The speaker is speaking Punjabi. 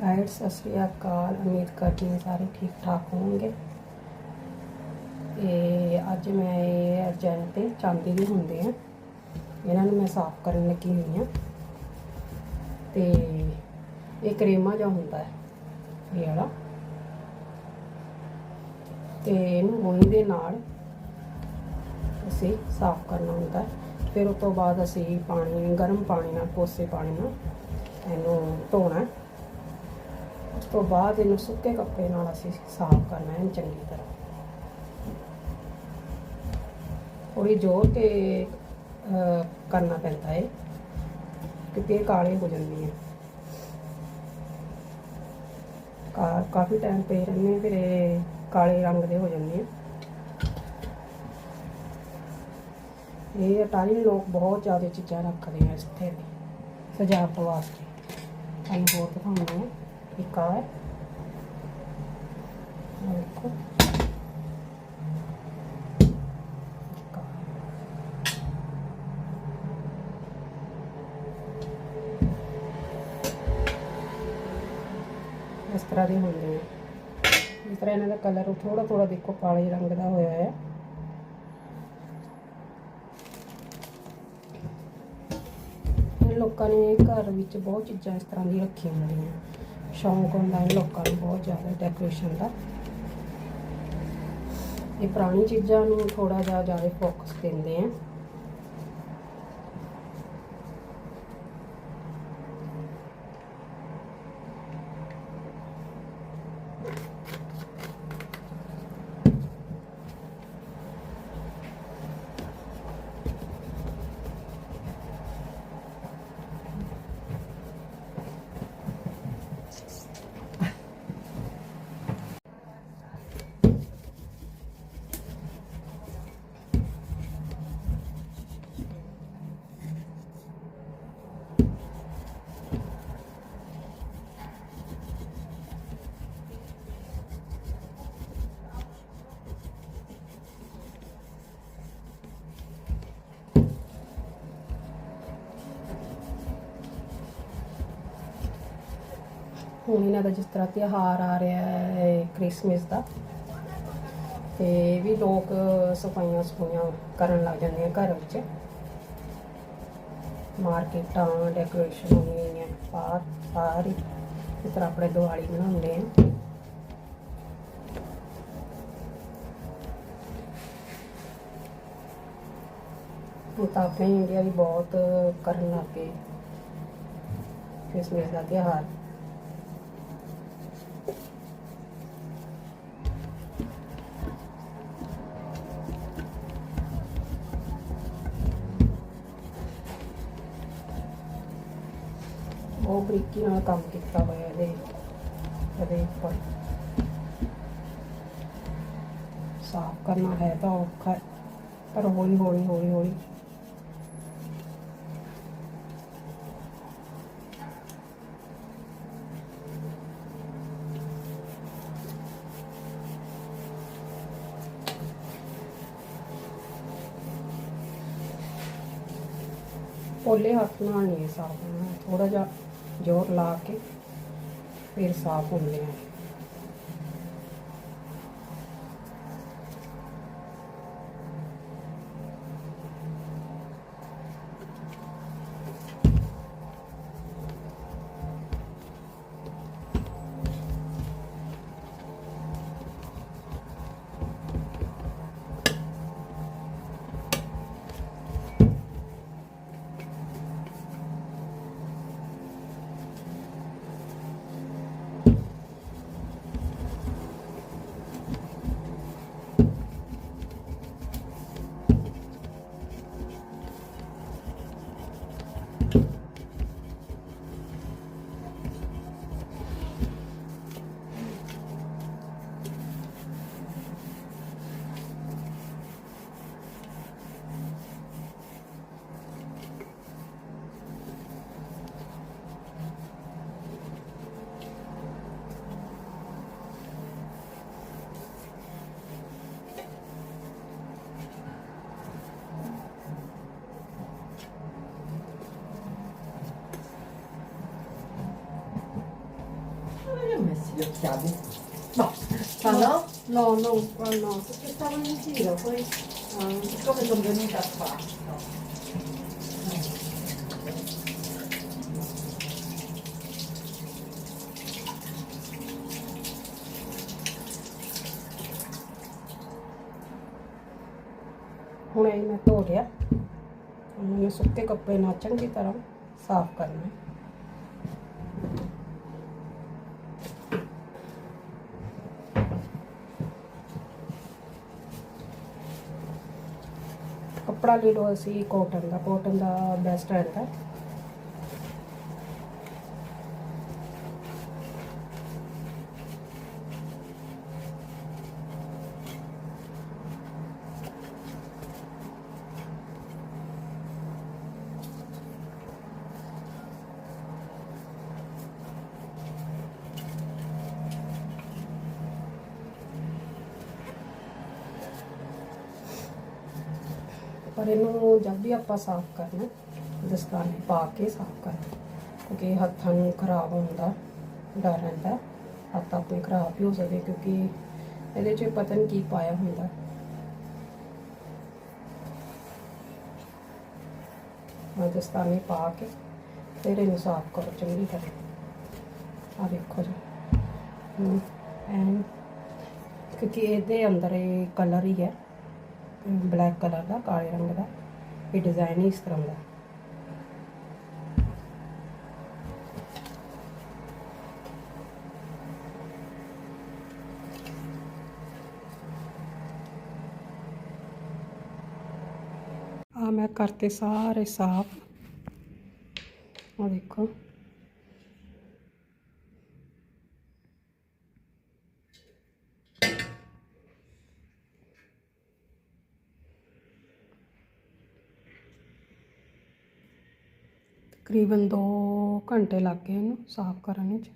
ਗਾਇਡ ਸਤਿ ਸ਼੍ਰੀ ਅਕਾਲ। ਉਮੀਦ ਕਰਦੀ ਹਾਂ ਸਾਰੇ ਠੀਕ ਠਾਕ ਹੋਣਗੇ। ਇਹ ਅੱਜ ਮੈਂ ਇਹ ਅਰਜਨ ਤੇ ਚਾਂਦੀ ਦੇ ਹੁੰਦੇ ਆ। ਇਹਨਾਂ ਨੂੰ ਮੈਂ ਸਾਫ਼ ਕਰਨ ਲੱਗੀ ਹੋਈ ਹਾਂ। ਤੇ ਇਹ ਕਰੇਮਾ ਜਿਹਾ ਹੁੰਦਾ ਹੈ, ਇਹ ਵਾਲਾ। ਤੇ ਇਹਨੂੰ ਰੂਈ ਦੇ ਨਾਲ ਅਸੀਂ ਸਾਫ਼ ਕਰਨਾ ਹੁੰਦਾ ਹੈ। ਫਿਰ ਉਸ ਤੋਂ ਬਾਅਦ ਅਸੀਂ ਪਾਣੀ, ਗਰਮ ਪਾਣੀ ਨਾਲ ਕੋਸੇ ਪਾਣੀ ਨਾਲ ਇਹਨੂੰ ਧੋਣਾ ਉਸ ਤੋਂ ਬਾਅਦ ਇਹਨੂੰ ਸੁੱਕੇ ਕੱਪੜੇ ਨਾਲ ਅਸੀਂ ਸਾਫ਼ ਕਰਨਾ ਹੈ ਚੰਗੀ ਤਰ੍ਹਾਂ। ਥੋੜੀ ਜੋਰ ਤੇ ਕਰਨਾ ਪੈਂਦਾ ਹੈ ਕਿਉਂਕਿ ਇਹ ਕਾਲੇ ਹੋ ਜਾਂਦੀਆਂ ਕਾ, ਕਾਫੀ ਟਾਈਮ ਪਏ ਰਹਿੰਦੇ ਫਿਰ ਇਹ ਕਾਲੇ ਰੰਗ ਦੇ ਹੋ ਜਾਂਦੇ ਆ। ਇਹ ਅਟਾਰੀ ਲੋਕ ਬਹੁਤ ਜ਼ਿਆਦਾ ਚੀਜ਼ਾਂ ਰੱਖਦੇ ਆ ਇੱਥੇ ਸਜਾਵਟ ਵਾਸਤੇ। ਤੁਹਾਨੂੰ ਬਹੁਤ ਦਿਖਾਉਂਦੇ ਆ ਇੱਕ ਦੇਖੋ ਇਸ ਤਰ੍ਹਾਂ ਦੇ ਹੁੰਦੇ ਆ ਇਸ ਤਰ੍ਹਾਂ ਇਹਨਾਂ ਦਾ ਕਲਰ ਥੋੜਾ ਥੋੜਾ ਦੇਖੋ, ਕਾਲੇ ਰੰਗ ਦਾ ਹੋਇਆ ਹੈ। ਇਹ ਲੋਕਾਂ ਨੇ ਘਰ ਵਿੱਚ ਬਹੁਤ ਚੀਜ਼ਾਂ ਇਸ ਤਰ੍ਹਾਂ ਦੀ ਰੱਖੀਆਂ ਹੁੰਦੀਆਂ ਸ਼ੌਂਕ ਹੁੰਦਾ ਹੈ, ਲੋਕਾਂ ਨੂੰ ਬਹੁਤ ਜ਼ਿਆਦਾ ਡੈਕੋਰੇਸ਼ਨ ਦਾ। ਇਹ ਪੁਰਾਣੀ ਚੀਜ਼ਾਂ ਨੂੰ ਥੋੜਾ ਜਿਹਾ ਜ਼ਿਆਦਾ ਫੋਕਸ ਦਿੰਦੇ ਆ। ਹੁਣ ਇਹਨਾਂ ਦਾ ਜਿਸ ਤਰ੍ਹਾਂ ਤਿਉਹਾਰ ਆ ਰਿਹਾ ਹੈ, ਕ੍ਰਿਸਮਸ ਦਾ, ਤੇ ਇਹ ਵੀ ਲੋਕ ਸਫਾਈਆਂ ਸਫਾਈਆਂ ਕਰਨ ਲੱਗ ਜਾਂਦੇ ਆ ਘਰ ਵਿੱਚ। ਮਾਰਕੀਟਾਂ, ਡੈਕੋਰੇਸ਼ਨ ਹੋਈਆਂ, ਬਾਹਰ ਸਾਰੀ ਇਸ ਤਰ੍ਹਾਂ ਆਪਣੇ ਦੀਵਾਲੀ ਮਨਾਉਂਦੇ ਆ। ਹੁਣ ਤਾਂ ਆਪਣੇ ਇੰਡੀਆ ਵੀ ਬਹੁਤ ਕਰਨ ਲੱਗ ਗਏ। ਕ੍ਰਿਸਮਸ ਦਾ ਤਿਉਹਾਰ। ਬਰੀਕੀ ਨਾਲ ਕੰਮ ਕੀਤਾ ਹੋਇਆ ਇਹਦੇ ਇਹਦੇ ਉੱਪਰ। ਸਾਫ਼ ਕਰਨਾ ਹੈ ਤਾਂ ਔਖਾ ਪਰ ਹੌਲੀ ਹੌਲੀ ਹੌਲੀ ਹੌਲੀ। ਪੋਲੇ ਹੱਥ ਨਾਲ ਨਹੀਂ ਸਾਫ਼ ਹੋਣਾ ਥੋੜਾ ਜਿਹਾ ਜ਼ੋਰ ਲਾ ਕੇ ਫਿਰ ਸਾਫ਼ ਹੁੰਦੇ ਆ ghiacciati. No, ma no? No, no, qua no, perché stavo in giro, poi... ah, Siccome sono venuta qua. No. ਹੁਣ ਇਹ ਮੈਂ ਧੋ ਲਿਆ ਹੁਣ ਮੈਂ ਸੁੱਕੇ ਕੱਪੜੇ ਨਾਲ ਚੰਗੀ ਤਰ੍ਹਾਂ ਸਾਫ਼ ਕਰਨਾ ਹੈ। ਕੱਪੜਾ ਲੈ ਲਓ ਅਸੀਂ ਕੋਟਨ ਦਾ ਕੋਟਨ ਦਾ ਬੈਸਟ ਰਹਿੰਦਾ। ਪਰ ਇਹਨੂੰ ਜਦ ਵੀ ਆਪਾਂ ਸਾਫ਼ ਕਰਨਾ, ਦਸਤਾਨੇ ਪਾ ਕੇ ਸਾਫ਼ ਕਰਨਾ, ਕਿਉਂਕਿ ਹੱਥਾਂ ਨੂੰ ਖਰਾਬ ਹੋਣ ਦਾ ਡਰ ਰਹਿੰਦਾ, ਹੱਥ ਆਪਣੇ ਖਰਾਬ ਵੀ ਹੋ ਸਕਦੇ ਕਿਉਂਕਿ ਇਹਦੇ 'ਚ ਪਤਾ ਨਹੀਂ ਕੀ ਪਾਇਆ ਹੁੰਦਾ। ਮੈਂ ਦਸਤਾਨੇ ਪਾ ਕੇ ਫਿਰ ਇਹਨੂੰ ਸਾਫ਼ ਕਰੋ, ਚੰਗੀ ਤਰ੍ਹਾਂ। ਆ ਦੇਖੋ ਜੀ। ਐਂ ਕਿਉਂਕਿ ਇਹਦੇ ਅੰਦਰ ਇਹ ਕਲਰ ਹੀ ਹੈ। ਬਲੈਕ ਕਲਰ ਦਾ, ਕਾਲੇ ਰੰਗ ਦਾ ਇਹ ਡਿਜ਼ਾਈਨ ਹੀ ਇਸ ਤਰ੍ਹਾਂ ਦਾ। ਆ ਮੈਂ ਕਰਤੇ ਸਾਰੇ ਸਾਫ਼। ਆ ਦੇਖੋ। ਤਕਰੀਬਨ 2 ਘੰਟੇ ਲੱਗ ਗਏ ਇਹਨੂੰ ਸਾਫ਼ ਕਰਨ ਵਿੱਚ।